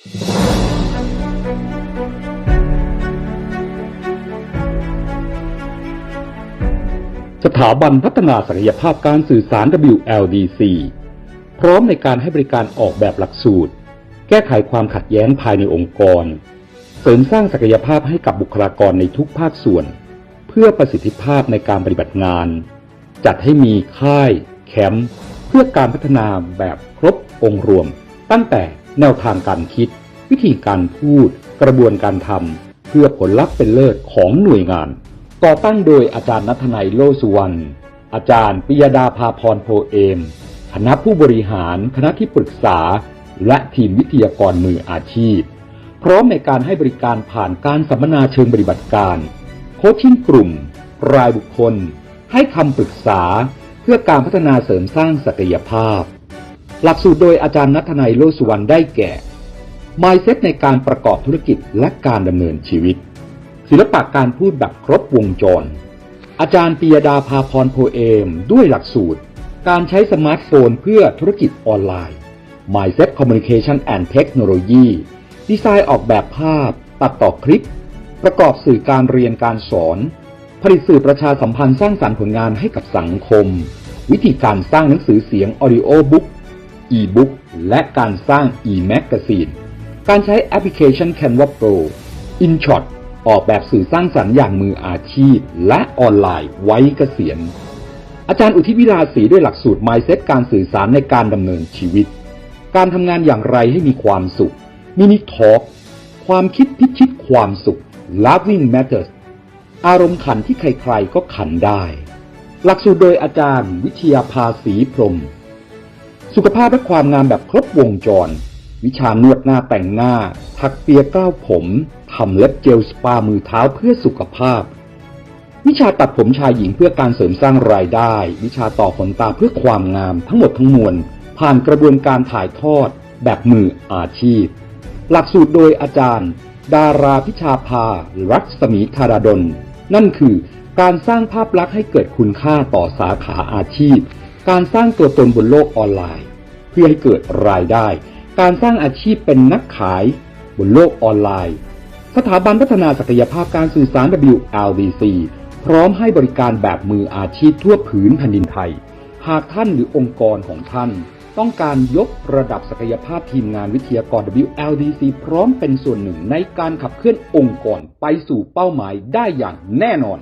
สถาบันพัฒนาศักยภาพการสื่อสาร WLDC พร้อมในการให้บริการออกแบบหลักสูตร แก้ไขความขัดแย้งภายในองค์กร เสริมสร้างศักยภาพให้กับบุคลากรในทุกภาคส่วน เพื่อประสิทธิภาพในการปฏิบัติงาน จัดให้มีค่าย แคมป์เพื่อการพัฒนาแบบครบองค์รวม ตั้งแต่ แนวทางการคิด วิธีการพูด กระบวนการทำเพื่อผลลัพธ์เป็นเลิศของหน่วยงาน ก่อตั้งโดยอาจารย์นัทนัยโลสุวรรณอาจารย์ปิยดาภาพรโพเอม คณะผู้บริหาร คณะที่ปรึกษา และทีมวิทยากรมืออาชีพ พร้อมในการให้บริการผ่านการสัมมนาเชิงปฏิบัติการ โคชชิ่งกลุ่ม รายบุคคล ให้คำปรึกษาเพื่อการพัฒนาเสริมสร้างศักยภาพ หลักสูตรโดยอาจารย์นัทนัยโลสุวรรณได้แก่ Mindset ในการประกอบธุรกิจและการดำเนินชีวิต ศิลปะการพูดแบบครบวงจร อาจารย์ปียดาภาพรโพเอม ด้วยหลักสูตร การใช้สมาร์ทโฟนเพื่อธุรกิจออนไลน์ Mindset Communication and Technology ดีไซน์ออกแบบภาพ ตัดต่อคลิป ประกอบสื่อการเรียนการสอน ผลิตสื่อประชาสัมพันธ์สร้างสรรค์ผลงานให้กับสังคม วิธีการสร้างหนังสือเสียง Audio Book e-book และการสร้าง e-magazine การใช้แอปพลิเคชัน Canva Pro InShot ออกแบบสื่อสร้างสรรค์อย่างมืออาชีพ และออนไลน์ไว้เกษียณ อาจารย์อุทิศวิลาศีด้วยหลักสูตร Mindset การสื่อสารในการดำเนินชีวิต การทำงานอย่างไรให้มีความสุขมินิทอ l k ความคิดพิชิตความสุข Loving Matters อารมณ์ขันที่ใครๆก็ขันได้ หลักสูตรโดยอาจารย์วิทยาภาษีพรม สุขภาพและความงามแบบครบวงจร วิชานวดหน้าแต่งหน้าถักเปียก้าวผมทำเล็บเจลสปามือเท้าเพื่อสุขภาพ วิชาตัดผมชายหญิงเพื่อการเสริมสร้างรายได้ วิชาต่อขนตาเพื่อความงามทั้งหมดทั้งมวล ผ่านกระบวนการถ่ายทอด แบบมืออาชีพ หลักสูตรโดยอาจารย์ ดาราพิชาภา รัศมีธาราดล นั่นคือการสร้างภาพลักษณ์ให้เกิดคุณค่าต่อสาขาอาชีพ การสร้างตัวตนบนโลกออนไลน์ เพื่อให้เกิดรายได้ การสร้างอาชีพเป็นนักขายบนโลกออนไลน์ สถาบันพัฒนาศักยภาพการสื่อสาร WLDC พร้อมให้บริการแบบมืออาชีพทั่วผืนแผ่นดินไทย หากท่านหรือองค์กรของท่าน ต้องการยกระดับศักยภาพทีมงานวิทยากร WLDC พร้อมเป็นส่วนหนึ่งในการขับเคลื่อนองค์กรไปสู่เป้าหมายได้อย่างแน่นอน